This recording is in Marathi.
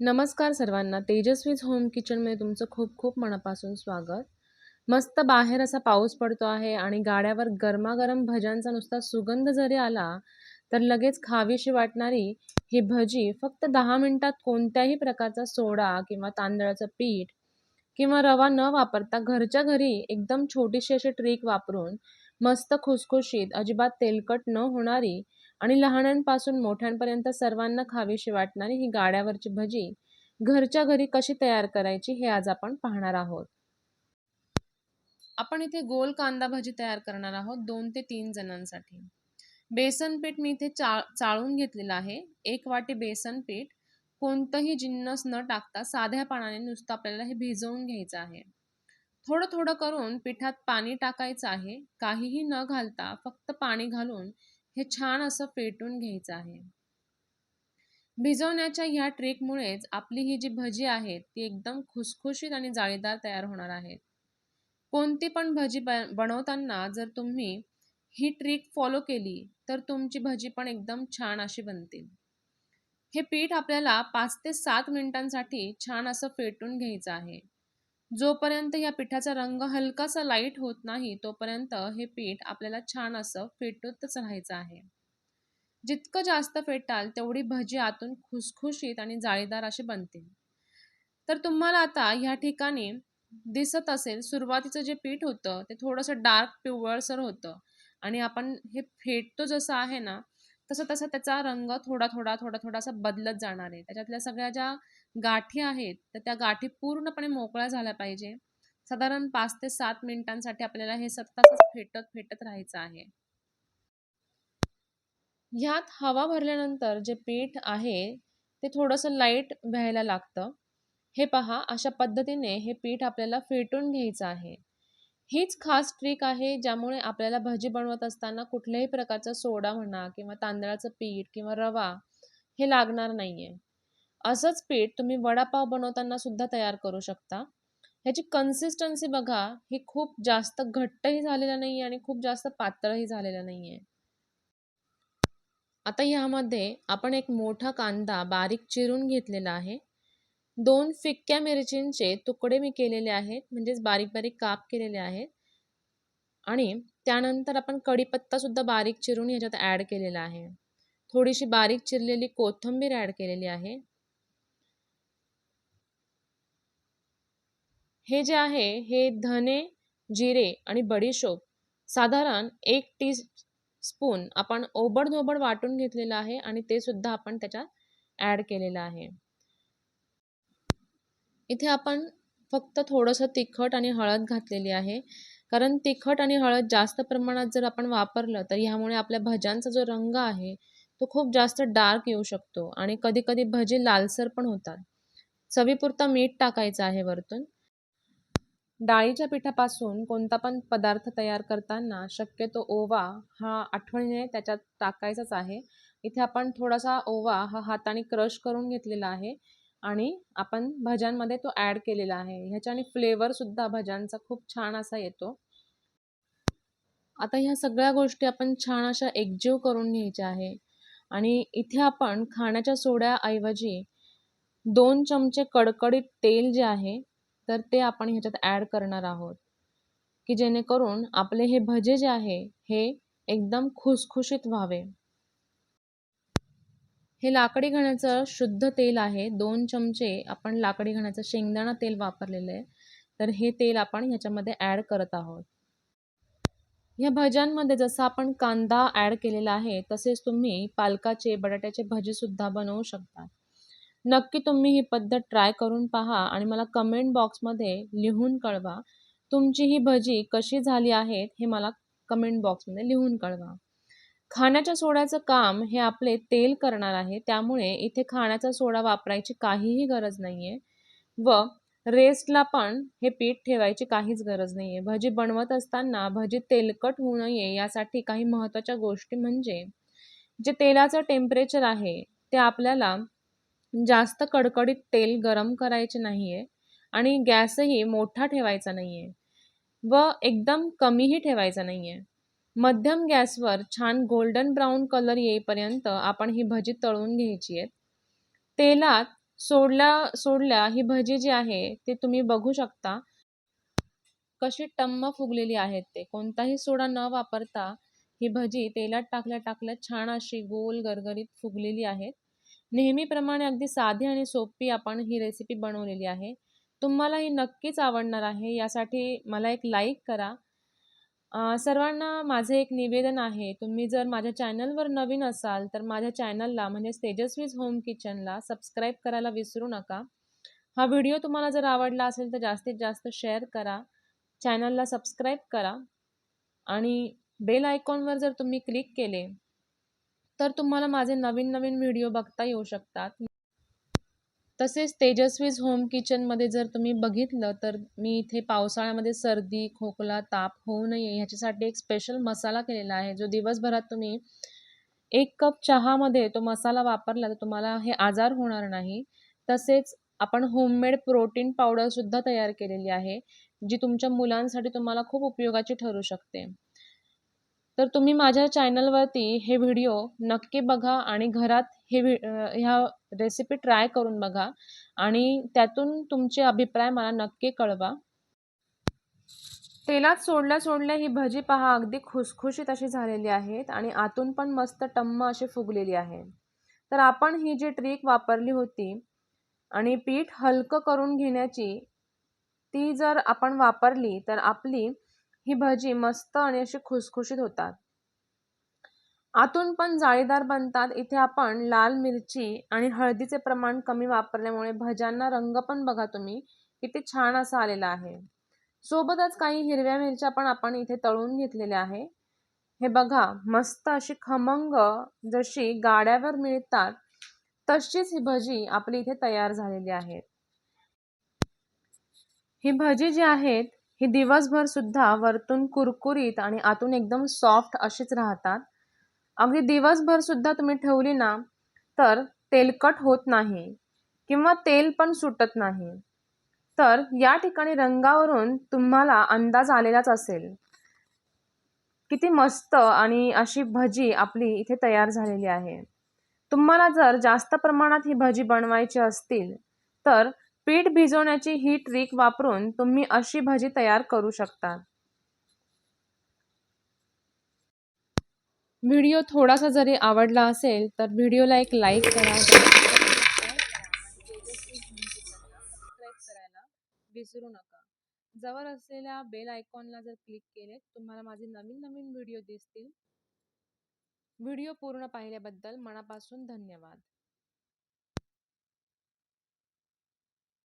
नमस्कार सर्वांना. तेजस्वीज होम किचनमध्ये तुमचं खूप खूप मनापासून स्वागत. मस्त बाहेर असा पाऊस पडतो आहे आणि गाड्यावर गरमागरम भज्यांचा नुसता सुगंध जरी आला तर लगेच खावीशी वाटणारी ही भजी फक्त दहा मिनिटात कोणत्याही प्रकारचा सोडा किंवा तांदळाचं पीठ किंवा रवा न वापरता घरच्या घरी एकदम छोटीशी अशी ट्रिक वापरून मस्त खुसखुशीत अजिबात तेलकट न होणारी आणि लहानांपासून मोठ्यांपर्यंत सर्वांना खावीशी वाटणारी ही गाड्यावरची भजी घरच्या घरी कशी तयार करायची हे आज आपण पाहणार आहोत. आपण इथे गोल कांदा भजी तयार करणार आहोत दोन ते तीन जणांसाठी. बेसन पीठ मी इथे चा चाळून घेतलेलं आहे. एक वाटी बेसन पीठ. कोणतंही जिन्नस न टाकता साध्या पाण्याने नुसतं आपल्याला हे भिजवून घ्यायचं आहे. थोडं थोडं करून पिठात पाणी टाकायचं आहे. काहीही न घालता फक्त पाणी घालून हे छान असं फेटून घ्यायचं आहे. भिजवण्याच्या ह्या ट्रिकमुळेच आपली ही जी भजी आहे ती एकदम खुसखुशीत आणि जाळीदार तयार होणार आहेत कोणती पण भजी बनवताना जर तुम्ही ही ट्रिक फॉलो केली तर तुमची भजी पण एकदम छान अशी बनतील. हे पीठ आपल्याला पाच ते सात मिनिटांसाठी छान असं फेटून घ्यायचं आहे. जोपर्यंत या पिठाचा रंग हलकासा लाइट होत नाही तोपर्यंत हे पीठ आपल्याला छान असं फेटतच राहायचं आहे. जितकं जास्त फेटाल तेवढी भजी आतून खुसखुशीत आणि जाळीदार अशी बनतील तर तुम्हाला आता ह्या ठिकाणी दिसत असेल सुरुवातीचं जे पीठ होतं ते थोडंसं डार्क पिवळसर होतं. आणि आपण हे फेटतो जसं आहे ना तसं तसं त्याचा रंग थोडा थोडा थोडा थोडासा बदलत जाणार आहे. त्याच्यातल्या सगळ्या ज्या गाठी आहेत तर त्या गाठी पूर्णपणे मोकळ्या झाल्या पाहिजे. साधारण पाच ते सात मिनिटांसाठी आपल्याला हे सतत फेटत फेटत राहायचं आहे. ह्यात हवा भरल्यानंतर जे पीठ आहे ते थोडंसं लाइट व्हायला लागतं. हे पहा अशा पद्धतीने हे पीठ आपल्याला फेटून घ्यायचं आहे. हीच खास ट्रिक आहे ज्यामुळे आपल्याला भजी बनवत असताना कुठल्याही प्रकारचा सोडा म्हणा किंवा तांदळाचं पीठ किंवा रवा हे लागणार नाही आहे असंच पीठ तुम्ही वडापाव बनवताना सुद्धा तयार करू शकता. ह्याची कन्सिस्टन्सी बघा ही खूप जास्त घट्टही झालेलं नाही आणि खूप जास्त पातळही झालेलं नाही आहे आता ह्यामध्ये आपण एक मोठा कांदा बारीक चिरून घेतलेला आहे. दोन फिक्क्या मिरचींचे तुकडे मी केलेले आहेत म्हणजेच बारीक बारीक काप केलेले आहेत. आणि त्यानंतर आपण कढीपत्तासुद्धा बारीक चिरून ह्याच्यात ॲड केलेला आहे. थोडीशी बारीक चिरलेली कोथिंबीर ॲड केलेली आहे. हे जे आहे हे धने जिरे आणि बडीशोप साधारण एक टी स्पून आपण ओबडधोबड वाटून घेतलेलं आहे आणि ते सुद्धा आपण त्याच्यात ॲड केलेलं आहे. इथे आपण फक्त थोडंसं तिखट आणि हळद घातलेली आहे. कारण तिखट आणि हळद जास्त प्रमाणात जर आपण वापरलं तर ह्यामुळे आपल्या भज्यांचा जो रंग आहे तो खूप जास्त डार्क येऊ शकतो आणि कधीकधी भजी लालसर पण होतात. चवीपुरता मीठ टाकायचं आहे वरतून. डाळीच्या पिठापासून कोणता पण पदार्थ तयार करताना शक्यतो ओवा हा आठवणीने त्याच्यात टाकायचाच आहे. इथे आपण थोडासा ओवा हा हाताने क्रश करून घेतलेला आहे. आणि आपण भज्यांमध्ये तो ॲड केलेला आहे. ह्याच्याने फ्लेवरसुद्धा भज्यांचा खूप छान असा येतो. आता ह्या सगळ्या गोष्टी आपण छान अशा एकजीव करून घ्यायच्या आहे. आणि इथे आपण खाण्याच्या सोड्याऐवजी दोन चमचे कडकडीत तेल जे आहे तर ते आपण ह्याच्यात ॲड करणार आहोत. की जेणेकरून आपले हे भजे जे आहे हे एकदम खुसखुशीत व्हावे. हे लाकडी घाण्याचं शुद्ध तेल आहे. दोन चमचे आपण लाकडी घाण्याचं शेंगदाणा तेल वापरलेलं आहे. तर हे तेल आपण ह्याच्यामध्ये ॲड करत आहोत. ह्या भज्यांमध्ये जसं आपण कांदा ॲड केलेला आहे तसेच तुम्ही पालकाचे बटाट्याचे भजीसुद्धा बनवू शकता. नक्की तुम्ही ही पद्धत ट्राय करून पहा आणि मला कमेंट बॉक्समध्ये लिहून कळवा. तुमची ही भजी कशी झाली आहेत हे मला कमेंट बॉक्समध्ये लिहून कळवा. खाण्याच्या सोड्याचं काम हे आपले तेल करणार आहे. त्यामुळे इथे खाण्याचा सोडा वापरायची काहीही गरज नाही आहे व रेस्टला पण हे पीठ ठेवायची काहीच गरज नाही आहे भजी बनवत असताना भजी तेलकट होऊ नये यासाठी काही महत्त्वाच्या गोष्टी म्हणजे जे तेलाचं टेम्परेचर आहे ते आपल्याला जास्त कडकडीत तेल गरम करायचे नाही आहे आणि गॅसही मोठा ठेवायचा नाही आहे व एकदम कमीही ठेवायचा नाही आहे मध्यम गॅसवर छान गोल्डन ब्राऊन कलर येईपर्यंत आपण ही भजी तळून घ्यायची आहेत तेलात सोडल्या सोडल्या ही भजी जी आहे ती तुम्ही बघू शकता. कशी टम्म फुगलेली आहेत ते. कोणताही सोडा न वापरता ही भजी तेलात टाकल्या टाकल्या छान अशी गोल गरगरीत फुगलेली आहेत नेहमीप्रमाणे अगदी साधी आणि सोपी आपण ही रेसिपी बनवलेली आहे. तुम्हाला ही नक्कीच आवडणार आहे. यासाठी मला एक लाईक करा. सर्वांना माझे एक निवेदन आहे तुम्ही जर माझ्या चॅनलवर नवीन असाल तर माझ्या चॅनलला म्हणजे तेजस्वीज होम किचनला सबस्क्राईब करायला विसरू नका. हा व्हिडिओ तुम्हाला जर आवडला असेल तर जास्तीत जास्त शेअर करा. चॅनलला सबस्क्राईब करा. आणि बेल आयकॉनवर जर तुम्ही क्लिक केले तर तुम्हाला माझे नवीन नवीन व्हिडिओ बघता येऊ शकतात. तसेच तेजस्वीज होम किचनमध्ये जर तुम्ही बघितलं तर मी इथे पावसाळ्यामध्ये सर्दी खोकला ताप होऊ नये ह्याच्यासाठी एक स्पेशल मसाला केलेला आहे जो दिवसभरात तुम्ही एक कप चहामध्ये तो मसाला वापरला तर तुम्हाला हे आजार होणार नाही. तसेच आपण होममेड प्रोटीन पावडरसुद्धा तयार केलेली आहे जी तुमच्या मुलांसाठी तुम्हाला खूप उपयोगाची ठरू शकते. तर तुम्ही माझ्या चॅनलवरती हे व्हिडिओ नक्की बघा आणि घरात हे व्हि ह्या रेसिपी ट्राय करून बघा आणि त्यातून तुमचे अभिप्राय मला नक्की कळवा. तेलात सोडल्या सोडल्या ही भजी पहा अगदी खुसखुशीत अशी झालेली आहेत आणि आतून पण मस्त टम्म अशी फुगलेली आहे. तर आपण ही जी ट्रिक वापरली होती आणि पीठ हलकं करून घेण्याची ती जर आपण वापरली तर आपली ही भजी मस्त आणि अशी खुसखुशीत होतात. आतून पण जाळीदार बनतात. इथे आपण लाल मिरची आणि हळदीचे प्रमाण कमी वापरल्यामुळे भज्यांना रंग पण बघा तुम्ही किती छान असा आलेला आहे. सोबतच काही हिरव्या मिरच्या पण आपण इथे तळून घेतलेल्या आहे. हे बघा मस्त अशी खमंग जशी गाड्यावर मिळतात तशीच ही भजी आपली इथे तयार झालेली आहे. ही भजी जी आहेत ही दिवसभर सुद्धा वरतून कुरकुरीत आणि आतून एकदम सॉफ्ट अशीच राहतात. अगदी दिवसभर सुद्धा तुम्ही ठेवली ना तर तेलकट होत नाही किंवा तेल पण सुटत नाही. तर या ठिकाणी रंगावरून तुम्हाला अंदाज आलेलाच असेल. किती मस्त आणि अशी भजी आपली इथे तयार झालेली आहे. तुम्हाला जर जास्त प्रमाणात ही भजी बनवायची असतील तर पीठ भिजवण्याची ही ट्रिक वापरून तुम्ही अशी भाजी तयार करू शकता. व्हिडिओ थोडासा जरी आवडला असेल तर व्हिडिओला एक लाईक करा. करायला विसरू नका. जवळ असलेल्या बेल आयकॉनला जर क्लिक केले तुम्हाला माझे नवीन नवीन व्हिडिओ दिसतील. व्हिडिओ पूर्ण पाहिल्याबद्दल मनापासून धन्यवाद.